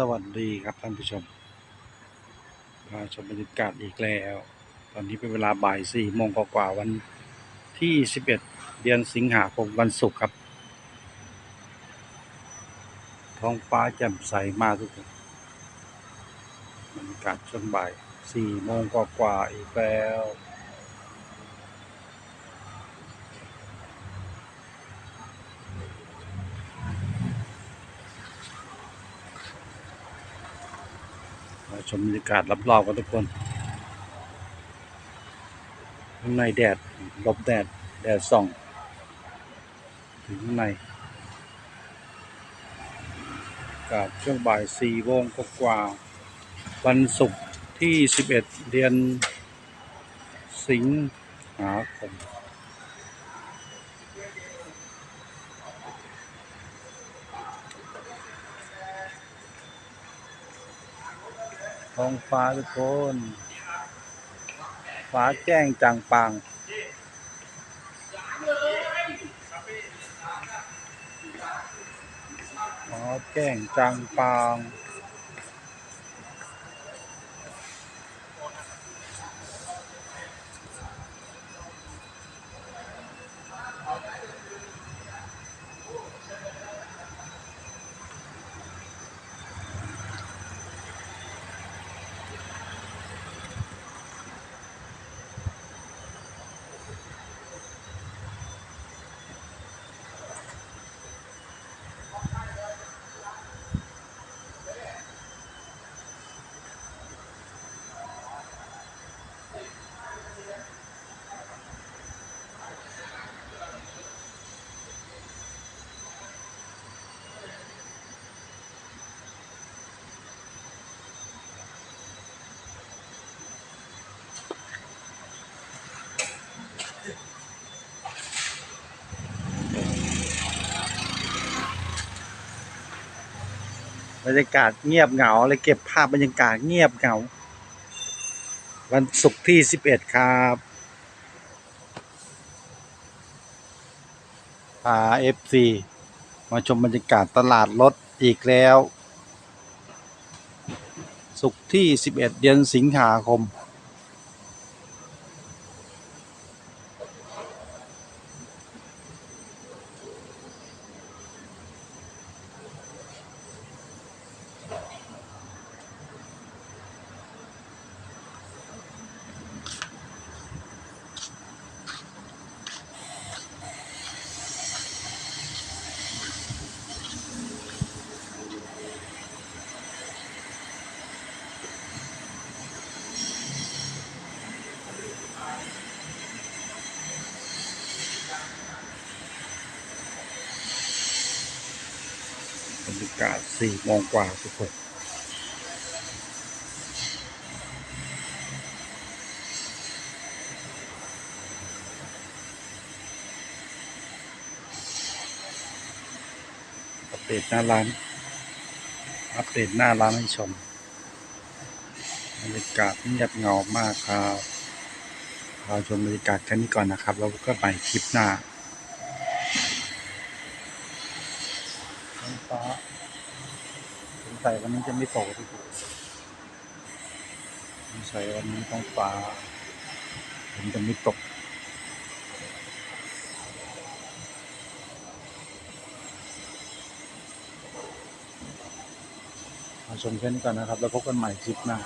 สวัสดีครับท่านผู้ชมมาชมบรรยากาศอีกแล้ว ตอนนี้เป็นเวลาบ่ายสี่โมงกว่าวันที่11เดือนสิงหาคมวันศุกร์ครับ ท้องฟ้าแจ่มใสมากทุกคนบรรยากาศช่วงบ่ายสี่โมงกว่าๆอีกแล้ว มาชมบรรยากาศรอบๆกันทุกคนข้างในแดดลบแดด แดดส่อง ถึงข้างในอากาศช่วงบ่ายสี่โมงกกว่า วันศุกร์ที่ 11 เดือนสิงหาคม ท้องฟ้าทุกคน ฟ้าแจ้งจางปางฟ้าแจ้งจางปาง บรรยากาศเงียบเหงาเลยเก็บภาพบรรยากาศเงียบเหงา วันศุกร์ที่11ครับพาเอฟซีมาชมบรรยากาศตลาดรถอีกแล้ว ศุกร์ที่11เดือนสิงหาคม รรยากาศสี่โมงกว่าทุกคนอัปเดตหน้าร้าน อัปเดตหน้าร้านให้ชมบรรยากาศเงียบเงามากครับเราชมบรรยากาศแค่นี้ก่อนนะครับ แล้วก็ไปคลิปหน้าท้ องฟ้าสงสัยวันนี้จะไม่ตกทุกคนสงสัยวันนี้ต้องฟ้าผมจะไม่ตกมาชมแค่นี้ก่อนนะครับ แล้วพบกันใหม่คลิปหน้า